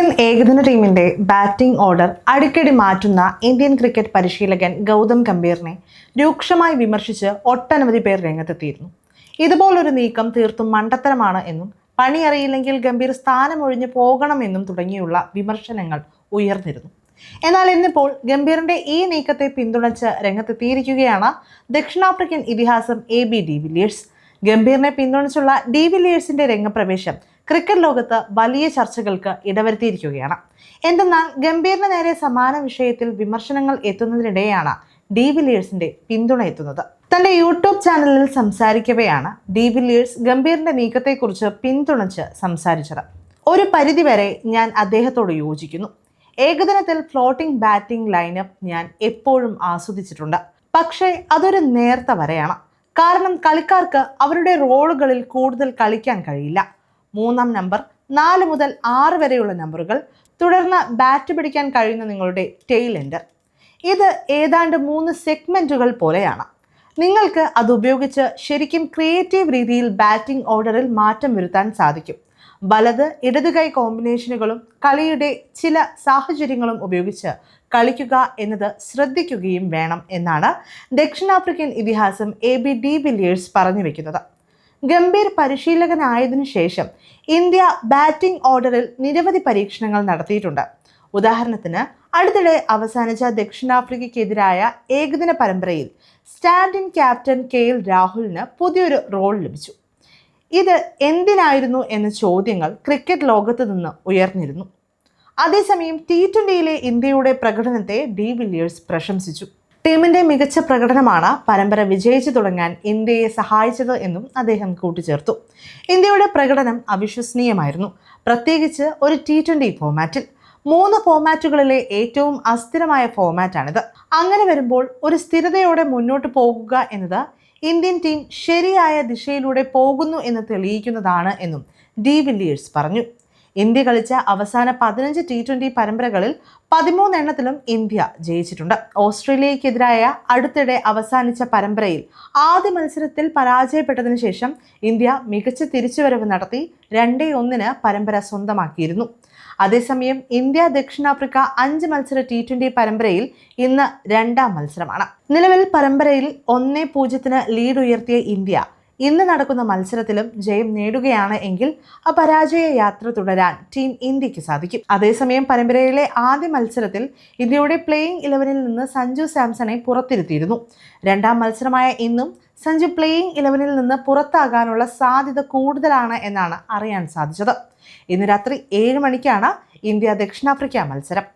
Indian ഏകദിന ടീമിന്റെ batting order അടിക്കടി മാറ്റുന്ന ഇന്ത്യൻ ക്രിക്കറ്റ് പരിശീലകൻ ഗൗതം ഗംഭീറിനെ രൂക്ഷമായി വിമർശിച്ച് ഒട്ടനവധി പേർ രംഗത്തെത്തിയിരുന്നു. ഇതുപോലൊരു നീക്കം തീർത്തും മണ്ടത്തരമാണ് എന്നും പണിയറിയില്ലെങ്കിൽ ഗംഭീർ സ്ഥാനമൊഴിഞ്ഞു പോകണമെന്നും തുടങ്ങിയുള്ള വിമർശനങ്ങൾ ഉയർന്നിരുന്നു. എന്നാൽ ഇന്നിപ്പോൾ ഗംഭീറിന്റെ ഈ നീക്കത്തെ പിന്തുണച്ച് രംഗത്തെത്തിയിരിക്കുകയാണ് ദക്ഷിണാഫ്രിക്കൻ ഇതിഹാസം എ ബി ഡി വില്ലിയേഴ്സ് ഗംഭീറിനെ പിന്തുണച്ചുള്ള ഡി വില്ലിയേഴ്സിന്റെ രംഗപ്രവേശം ക്രിക്കറ്റ് ലോകത്ത് വലിയ ചർച്ചകൾക്ക് ഇടവരുത്തിയിരിക്കുകയാണ്. എന്തെന്നാൽ ഗംഭീറിന് നേരെ സമാന വിഷയത്തിൽ വിമർശനങ്ങൾ എത്തുന്നതിനിടെയാണ് ഡി വില്ലിയേഴ്സിന്റെ പിന്തുണ എത്തുന്നത്. തന്റെ യൂട്യൂബ് ചാനലിൽ സംസാരിക്കവെയാണ് ഡി വില്ലിയേഴ്സ് ഗംഭീറിന്റെ നീക്കത്തെക്കുറിച്ച് പിന്തുണച്ച് സംസാരിച്ചത്. ഒരു പരിധിവരെ ഞാൻ അദ്ദേഹത്തോട് യോജിക്കുന്നു. ഏകദിനത്തിൽ ഫ്ലോട്ടിംഗ് ബാറ്റിംഗ് ലൈനപ്പ് ഞാൻ എപ്പോഴും ആസ്വദിച്ചിട്ടുണ്ട്. പക്ഷേ അതൊരു നേർത്ത വരെയാണ്. കാരണം കളിക്കാർക്ക് അവരുടെ റോളുകളിൽ കൂടുതൽ കളിക്കാൻ കഴിയില്ല. മൂന്നാം നമ്പർ നാല് മുതൽ ആറ് വരെയുള്ള നമ്പറുകൾ തുടർന്ന് ബാറ്റ് പിടിക്കാൻ കഴിയുന്ന നിങ്ങളുടെ ടെയിൽ എൻഡർ ഇത് ഏതാണ്ട് മൂന്ന് സെഗ്മെന്റുകൾ പോലെയാണ്. നിങ്ങൾക്ക് അത് ഉപയോഗിച്ച് ശരിക്കും ക്രിയേറ്റീവ് രീതിയിൽ ബാറ്റിംഗ് ഓർഡറിൽ മാറ്റം വരുത്താൻ സാധിക്കും. വലത് ഇടത് കൈ കോമ്പിനേഷനുകളും കളിയുടെ ചില സാഹചര്യങ്ങളും ഉപയോഗിച്ച് കളിക്കുക എന്നത് ശ്രദ്ധിക്കുകയും വേണം എന്നാണ് ദക്ഷിണാഫ്രിക്കൻ ഇതിഹാസം എ ബി ഡി വില്ലിയേഴ്സ് പറഞ്ഞു വെക്കുന്നത്. ഗംഭീർ പരിശീലകനായതിനു ശേഷം ഇന്ത്യ ബാറ്റിംഗ് ഓർഡറിൽ നിരവധി പരീക്ഷണങ്ങൾ നടത്തിയിട്ടുണ്ട്. ഉദാഹരണത്തിന് അടുത്തിടെ അവസാനിച്ച ദക്ഷിണാഫ്രിക്കയ്ക്കെതിരായ ഏകദിന പരമ്പരയിൽ സ്റ്റാൻഡിംഗ് ക്യാപ്റ്റൻ കെ എൽ രാഹുലിന് പുതിയൊരു റോൾ ലഭിച്ചു. ഇത് എന്തിനായിരുന്നു എന്ന ചോദ്യങ്ങൾ ക്രിക്കറ്റ് ലോകത്ത് നിന്ന് ഉയർന്നിരുന്നു. അതേസമയം ടി ട്വന്റിയിലെ ഇന്ത്യയുടെ പ്രകടനത്തെ ഡി വില്ലിയേഴ്സ് പ്രശംസിച്ചു. ടീമിന്റെ മികച്ച പ്രകടനമാണ് പരമ്പര വിജയിച്ചു തുടങ്ങാൻ ഇന്ത്യയെ സഹായിച്ചത് എന്നും അദ്ദേഹം കൂട്ടിച്ചേർത്തു. ഇന്ത്യയുടെ പ്രകടനം അവിശ്വസനീയമായിരുന്നു. പ്രത്യേകിച്ച് ഒരു ടി ട്വന്റി ഫോമാറ്റിൽ മൂന്ന് ഫോർമാറ്റുകളിലെ ഏറ്റവും അസ്ഥിരമായ ഫോമാറ്റാണിത് അങ്ങനെ വരുമ്പോൾ ഒരു സ്ഥിരതയോടെ മുന്നോട്ട് പോകുക എന്നത് ഇന്ത്യൻ ടീം ശരിയായ ദിശയിലൂടെ പോകുന്നു എന്ന് തെളിയിക്കുന്നതാണ് എന്നും ഡി വില്ലിയേഴ്സ് പറഞ്ഞു. ഇന്ത്യ കളിച്ച അവസാന പതിനഞ്ച് ടി ട്വന്റി പരമ്പരകളിൽ പതിമൂന്നെണ്ണത്തിലും ഇന്ത്യ ജയിച്ചിട്ടുണ്ട്. ഓസ്ട്രേലിയക്കെതിരായ അടുത്തിടെ അവസാനിച്ച പരമ്പരയിൽ ആദ്യ മത്സരത്തിൽ പരാജയപ്പെട്ടതിനു ശേഷം ഇന്ത്യ മികച്ച തിരിച്ചുവരവ് നടത്തി രണ്ടേ ഒന്നിന് പരമ്പര സ്വന്തമാക്കിയിരുന്നു. അതേസമയം ഇന്ത്യ ദക്ഷിണാഫ്രിക്ക അഞ്ച് മത്സര ടി ട്വന്റി പരമ്പരയിൽ ഇന്ന് രണ്ടാം മത്സരമാണ്. നിലവിൽ പരമ്പരയിൽ ഒന്നേ പൂജ്യത്തിന് ലീഡ് ഉയർത്തിയ ഇന്ത്യ ഇന്ന് നടക്കുന്ന മത്സരത്തിലും ജയം നേടുകയാണ് എങ്കിൽ ആ പരാജയ യാത്ര തുടരാൻ ടീം ഇന്ത്യയ്ക്ക് സാധിക്കും. അതേസമയം പരമ്പരയിലെ ആദ്യ മത്സരത്തിൽ ഇന്ത്യയുടെ പ്ലേയിങ് ഇലവനിൽ നിന്ന് സഞ്ജു സാംസണെ പുറത്തിരുത്തിയിരുന്നു. രണ്ടാം മത്സരമായ ഇന്നും സഞ്ജു പ്ലേയിങ് ഇലവനിൽ നിന്ന് പുറത്താകാനുള്ള സാധ്യത കൂടുതലാണ് എന്നാണ് അറിയാൻ സാധിച്ചത്. ഇന്ന് രാത്രി ഏഴ് മണിക്കാണ് ഇന്ത്യ ദക്ഷിണാഫ്രിക്ക മത്സരം.